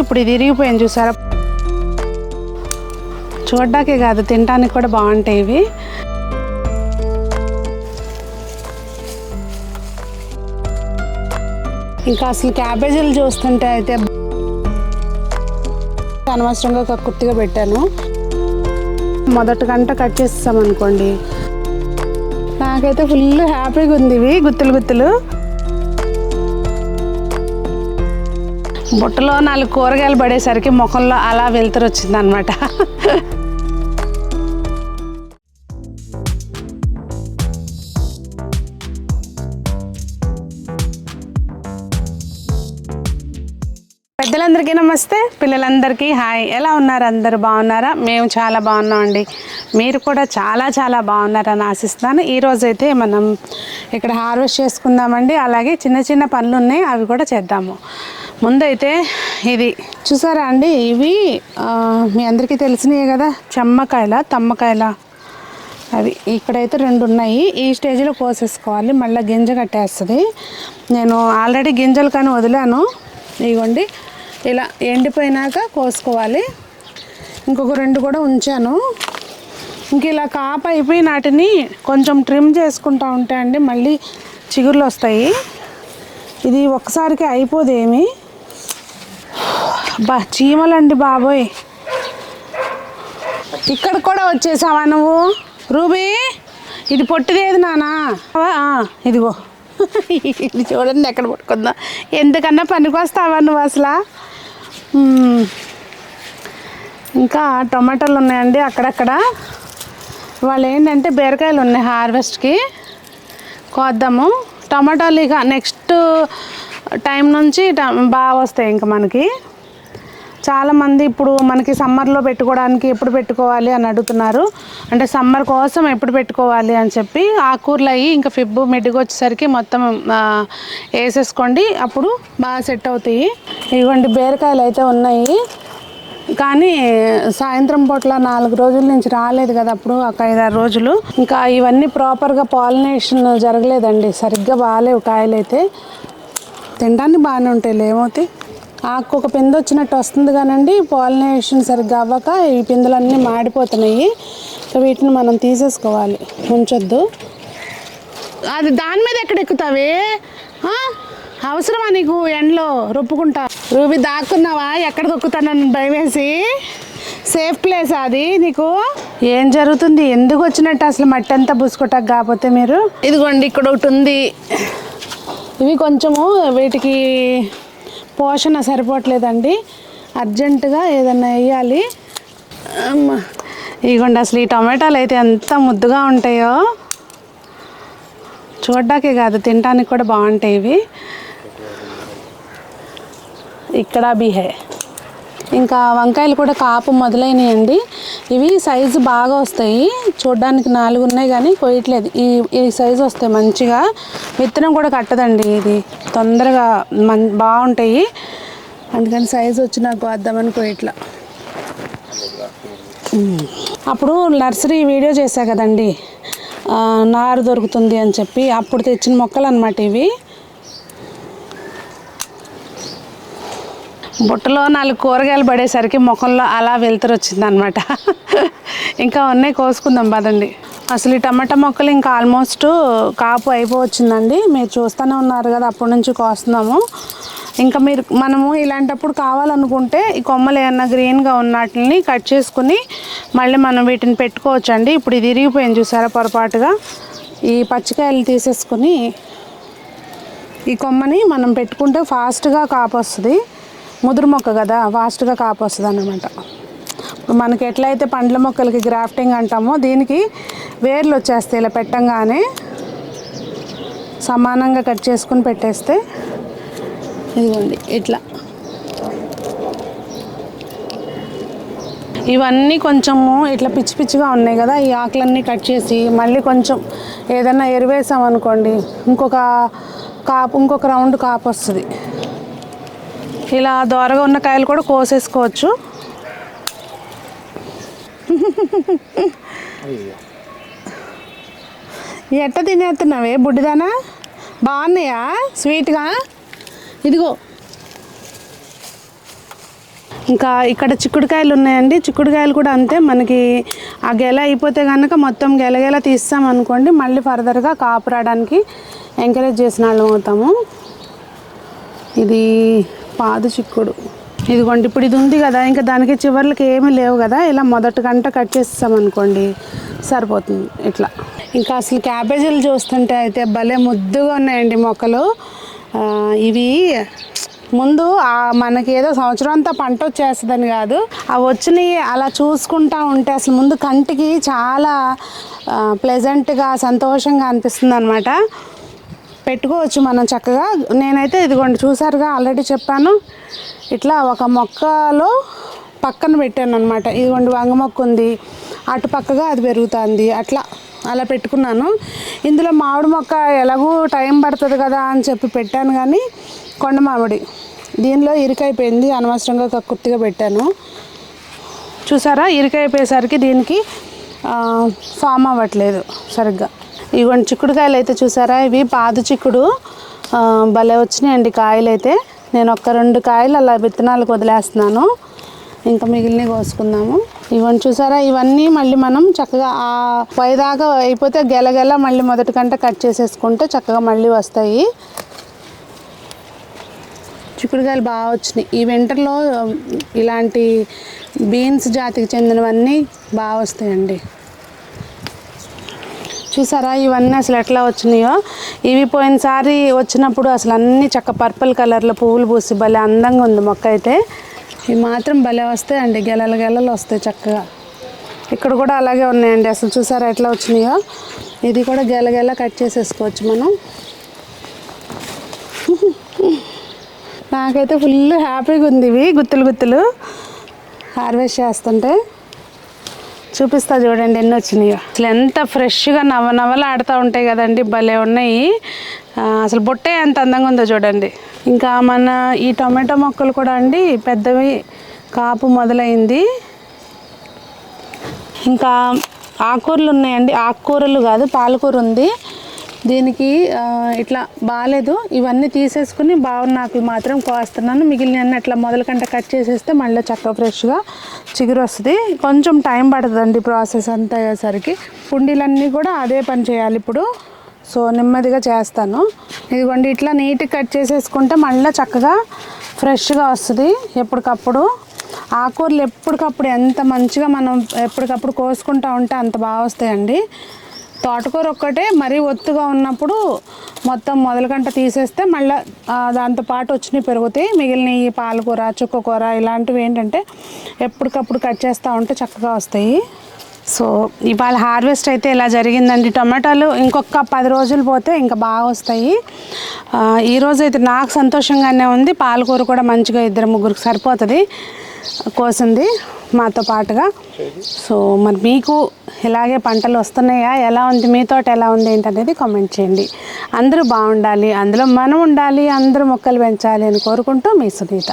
ఇప్పుడు ఇది ఇరిగిపోయింది చూసారా? చూడ్డాకే కాదు తినడానికి కూడా బాగుంటాయి ఇవి. ఇంకా అసలు క్యాబేజీలు చూస్తుంటే అయితే అనవసరంగా ఒక కుర్తిగా పెట్టాను. మొదటి గంట కట్ చేస్తాం అనుకోండి నాకైతే ఫుల్ హ్యాపీగా ఉంది ఇవి గుత్తులు గుత్తులు. బుట్టలో నాలుగు కూరగాయలు పడేసరికి ముఖంలో అలా వెళ్తురు వచ్చింది అనమాట పెద్దలందరికీ నమస్తే పిల్లలందరికీ హాయ్. ఎలా ఉన్నారు? అందరు బాగున్నారా? మేము చాలా బాగున్నామండి. మీరు కూడా చాలా చాలా బాగున్నారని ఆశిస్తున్నాను. ఈరోజు అయితే మనం ఇక్కడ హార్వెస్ట్ చేసుకుందామండి. అలాగే చిన్న చిన్న పనులు ఉన్నాయి అవి కూడా చేద్దాము. ముందైతే ఇది చూసారా అండి? ఇవి మీ అందరికీ తెలిసినవి కదా? చెమ్మకాయల తమ్మకాయల. అవి ఇక్కడైతే రెండు ఉన్నాయి ఈ స్టేజ్లో కోసేసుకోవాలి. మళ్ళీ గింజ కట్టేస్తుంది. నేను ఆల్రెడీ గింజలు కానీ వదిలాను. ఇగోండి. ఇలా ఎండిపోయినాక కోసుకోవాలి. ఇంకొక రెండు కూడా ఉంచాను. ఇంక ఇలా కాప అయిపోయి నాటిని కొంచెం ట్రిమ్ చేసుకుంటా ఉంటే అండి మళ్ళీ చిగుర్లు వస్తాయి ఇది ఒక్కసారికి అయిపోదేమి. బా చీమలండి బాబోయ్. ఇక్కడ కూడా వచ్చేసావా నువ్వు? రూబీ ఇది పొట్టిదేది నానా? ఇదిగో. ఇది చూడండి ఎక్కడ పట్టుకుందా ఎందుకన్నా పనికొస్తావా నువ్వు అసలు? ఇంకా టొమాటోలు ఉన్నాయండి అక్కడక్కడ. వాళ్ళు ఏంటంటే బీరకాయలు ఉన్నాయి హార్వెస్ట్కి. కోద్దాము. టమాటాలు ఇక నెక్స్ట్ టైం నుంచి ట- బాగా వస్తాయి ఇంకా మనకి. చాలామంది ఇప్పుడు మనకి సమ్మర్లో పెట్టుకోవడానికి ఎప్పుడు పెట్టుకోవాలి అని అడుగుతున్నారు. అంటే సమ్మర్ కోసం ఎప్పుడు పెట్టుకోవాలి అని చెప్పి ఆకూరలు అయ్యి ఇంకా ఫిబ్బు మిడ్డికి వచ్చేసరికి మొత్తం వేసేసుకోండి. అప్పుడు బాగా సెట్ అవుతాయి. ఇవ్వండి బీరకాయలు అయితే ఉన్నాయి. కానీ సాయంత్రం పూట్ల నాలుగు రోజుల నుంచి రాలేదు కదా అప్పుడు ఒక ఐదారు రోజులు. ఇంకా ఇవన్నీ ప్రాపర్గా పాలినేషన్ జరగలేదండి. సరిగ్గా బాగాలేవు కాయలు అయితే తినడానికి బాగానే ఉంటాయి ఏమవుతాయి ఆకు ఒక పిందె వచ్చినట్టు వస్తుంది కానండి. పాలినేషన్ సరిగ్గా అవ్వక ఈ పిందెలన్నీ మాడిపోతున్నాయి. వీటిని మనం తీసేసుకోవాలి. ఉంచొద్దు అది దాని మీద ఎక్కడ ఎక్కుతావే? అవసరమా నీకు ఎండలో రొప్పుకుంటా? రూబి దాక్కున్నావా? ఎక్కడ దొక్కుతానని భయం వేసి సేఫ్ ప్లేస్ అది నీకు? ఏం జరుగుతుంది? ఎందుకు వచ్చినట్టు అసలు మట్టి అంతా బుసుకొట్టకు కాకపోతే మీరు? ఇదిగోండి ఇక్కడ ఒకటి ఉంది. ఇవి కొంచెము వీటికి పోషణ సరిపోవట్లేదండి. అర్జెంటుగా ఏదన్నా వేయాలి. అమ్మ ఇదిగోండి అసలు ఈ టమాటాలు అయితే ఎంత ముద్దుగా ఉంటాయో. చూడ్డాకే కాదు తినడానికి కూడా బాగుంటాయి ఇవి. ఇక్కడ బీ ఇంకా వంకాయలు కూడా కాపు మొదలైనయండి. ఇవి సైజు బాగా వస్తాయి. చూడ్డానికి నాలుగు ఉన్నాయి కానీ కొయ్యట్లేదు. ఈ ఈ సైజు వస్తాయి మంచిగా. విత్తనం కూడా కట్టదండి ఇది. తొందరగా మన్ బాగుంటాయి. అందుకని సైజు వచ్చి నాకు వద్దామని కొయ్యట్లా. అప్పుడు నర్సరీ వీడియో చేశా కదండి. నారు దొరుకుతుంది అని చెప్పి అప్పుడు తెచ్చిన మొక్కలు అనమాట ఇవి. బుట్టలో నాలుగు కూరగాయలు పడేసరికి ముఖంలో అలా వెళ్తురు వచ్చింది అనమాట ఇంకా ఉన్నాయి కోసుకుందాం పదండి. అసలు ఈ టమాటా మొక్కలు ఇంకా ఆల్మోస్ట్ కాపు అయిపోవచ్చిందండి. మీరు చూస్తూనే ఉన్నారు కదా అప్పటి నుంచి కోస్తున్నాము. ఇంకా మీరు మనము ఇలాంటప్పుడు కావాలనుకుంటే ఈ కొమ్మలు ఏమన్నా గ్రీన్గా ఉన్న వాటిని కట్ చేసుకుని మళ్ళీ మనం వీటిని పెట్టుకోవచ్చండి. ఇప్పుడు ఇది ఇరిగిపోయింది చూసారా పొరపాటుగా? ఈ పచ్చికాయలు తీసేసుకుని ఈ కొమ్మని మనం పెట్టుకుంటే ఫాస్ట్గా కాపు వస్తుంది ముదురు మొక్క కదా ఫాస్ట్గా కాపు వస్తుంది అన్నమాట ఇప్పుడు మనకి ఎట్లయితే పండ్ల మొక్కలకి గ్రాఫ్టింగ్ అంటామో దీనికి వేర్లు వచ్చేస్తాయి ఇలా పెట్టంగానే. సమానంగా కట్ చేసుకుని పెట్టేస్తే ఇదిగోండి ఇట్లా. ఇవన్నీ కొంచెము ఇట్లా పిచ్చి పిచ్చిగా ఉన్నాయి కదా ఈ ఆకులన్నీ కట్ చేసి మళ్ళీ కొంచెం ఏదైనా ఎరువేసాం అనుకోండి ఇంకొక కాపు ఇంకొక రౌండ్ కాపు వస్తుంది. ఇలా దోరగా ఉన్న కాయలు కూడా కోసేసుకోవచ్చు. ఎట్ట తినేస్తున్నావే బుడ్డిదానా? బాగున్నాయా? స్వీట్గా? ఇదిగో. ఇంకా ఇక్కడ చిక్కుడుకాయలు ఉన్నాయండి. చిక్కుడుకాయలు కూడా అంతే మనకి ఆ గెల అయిపోతే కనుక మొత్తం గెల గెల తీస్తాం అనుకోండి మళ్ళీ ఫర్దర్గా కాపు రావడానికి ఎంకరేజ్ చేసిన వాళ్ళం అవుతాము. ఇది పాదు చిక్కుడు ఇదిగోండి ఇప్పుడు ఇది ఉంది కదా ఇంకా దానికి చివర్లకి ఏమీ లేవు కదా ఇలా మొదటి గంట కట్ చేస్తామనుకోండి సరిపోతుంది ఇట్లా. ఇంకా అసలు క్యాబేజీలు చూస్తుంటే అయితే భలే ముద్దుగా ఉన్నాయండి మొక్కలు. ఇవి ముందు ఆ మనకి ఏదో సంవత్సరం అంతా పంట వచ్చేస్తుందని కాదు ఆ వచ్చినవి అలా చూసుకుంటా ఉంటే అసలు ముందు కంటికి చాలా ప్లెజెంట్గా సంతోషంగా అనిపిస్తుంది అనమాట పెట్టుకోవచ్చు మనం చక్కగా. నేనైతే ఇదిగోండి చూసారుగా ఆల్రెడీ చెప్పాను. ఇట్లా ఒక మొక్కలో పక్కన పెట్టాను అనమాట ఇదిగోండి వంగ మొక్క ఉంది. అటు పక్కగా అది పెరుగుతుంది. అట్లా అలా పెట్టుకున్నాను. ఇందులో మామిడి మొక్క ఎలాగూ టైం పడుతుంది కదా అని చెప్పి పెట్టాను కానీ కొండ మామిడి. దీనిలో ఇరుకైపోయింది. అనవసరంగా కక్కుర్తిగా పెట్టాను. చూసారా? ఇరుకైపోయేసరికి దీనికి ఫామ్ అవ్వట్లేదు సరిగ్గా. ఇవన్నీ చిక్కుడుకాయలు అయితే చూసారా? ఇవి పాదు చిక్కుడు. భలే వచ్చినాయండి కాయలు అయితే. నేను ఒక్క రెండు కాయలు అలా విత్తనాలకు వదిలేస్తున్నాను. ఇంకా మిగిలినవి కోసుకుందాము. ఇవన్నీ చూసారా? ఇవన్నీ మళ్ళీ మనం చక్కగా ఆ పైదాకా అయిపోతే గెలగెల మళ్ళీ మొదటి కంటే కట్ చేసేసుకుంటే చక్కగా మళ్ళీ వస్తాయి. చిక్కుడుకాయలు బాగా వచ్చినాయి. ఈ వింటర్లో ఇలాంటి బీన్స్ జాతికి చెందినవన్నీ బాగా వస్తాయండి. చూసారా? ఇవన్నీ అసలు ఎట్లా వచ్చినాయో? ఇవి పోయినసారి వచ్చినప్పుడు అసలు అన్ని చక్క పర్పుల్ కలర్లో పువ్వులు పూసి భలే అందంగా ఉంది మొక్క అయితే. ఇవి మాత్రం భలే వస్తాయండి గెలలు గెలలు వస్తాయి చక్కగా. ఇక్కడ కూడా అలాగే ఉన్నాయండి. అసలు చూసారా ఎట్లా వచ్చినాయో? ఇది కూడా గెల గెల కట్ చేసేసుకోవచ్చు మనం. నాకైతే ఫుల్ హ్యాపీగా ఉంది ఇవి గుత్తులు గుత్తులు. హార్వెస్ట్ చేస్తుంటే. చూపిస్తా చూడండి ఎన్ని వచ్చినాయో. అసలు ఎంత ఫ్రెష్గా నవ నవలు ఆడుతూ ఉంటాయి కదండి భలే ఉన్నాయి. అసలు బొట్టే ఎంత అందంగా ఉందో చూడండి. ఇంకా మన ఈ టొమాటో మొక్కలు కూడా అండి పెద్దవి కాపు మొదలైంది. ఇంకా ఆకుకూరలు ఉన్నాయండి ఆకుకూరలు కాదు పాలకూర ఉంది. దీనికి ఇట్లా బాగాలేదు ఇవన్నీ తీసేసుకుని బాగున్నాకు మాత్రం కోస్తున్నాను. మిగిలిన అట్లా మొదలకంట కట్ చేసేస్తే మళ్ళీ చక్కగా ఫ్రెష్గా చిగురు వస్తుంది కొంచెం టైం పడుతుందండి ప్రాసెస్ అంతా అయ్యేసరికి. కుండీలన్నీ కూడా అదే పని చేయాలి ఇప్పుడు. సో నెమ్మదిగా చేస్తాను. ఇదిగోండి ఇట్లా నీట్గా కట్ చేసేసుకుంటే మళ్ళీ చక్కగా ఫ్రెష్గా వస్తుంది ఎప్పటికప్పుడు. ఆకుకూరలు ఎప్పటికప్పుడు ఎంత మంచిగా మనం ఎప్పటికప్పుడు కోసుకుంటా ఉంటే అంత బాగా వస్తాయండి. తోటకూర ఒక్కటే మరీ ఒత్తుగా ఉన్నప్పుడు మొత్తం మొదలకంట తీసేస్తే మళ్ళీ దాంతో పాటు వచ్చినవి పెరుగుతాయి. మిగిలిన ఈ పాలకూర చుక్కకూర ఇలాంటివి ఏంటంటే ఎప్పటికప్పుడు కట్ చేస్తూ ఉంటే చక్కగా వస్తాయి. సో ఇవాళ హార్వెస్ట్ అయితే ఇలా జరిగిందండి. టమాటాలు ఇంకొక పది రోజులు పోతే ఇంకా బాగా వస్తాయి. ఈరోజు అయితే నాకు సంతోషంగానే ఉంది. పాలకూర కూడా మంచిగా ఇద్దరు ముగ్గురికి సరిపోతుంది కోసింది. మాతో పాటుగా. సో మరి మీకు ఇలాగే పంటలు వస్తున్నాయా? ఎలా ఉంది? మీ తోట ఎలా ఉంది? ఏంటనేది కామెంట్ చేయండి. అందరూ బాగుండాలి అందులో మనం ఉండాలి అందరూ మొక్కలు పెంచాలి అని కోరుకుంటూ మీ సునీత.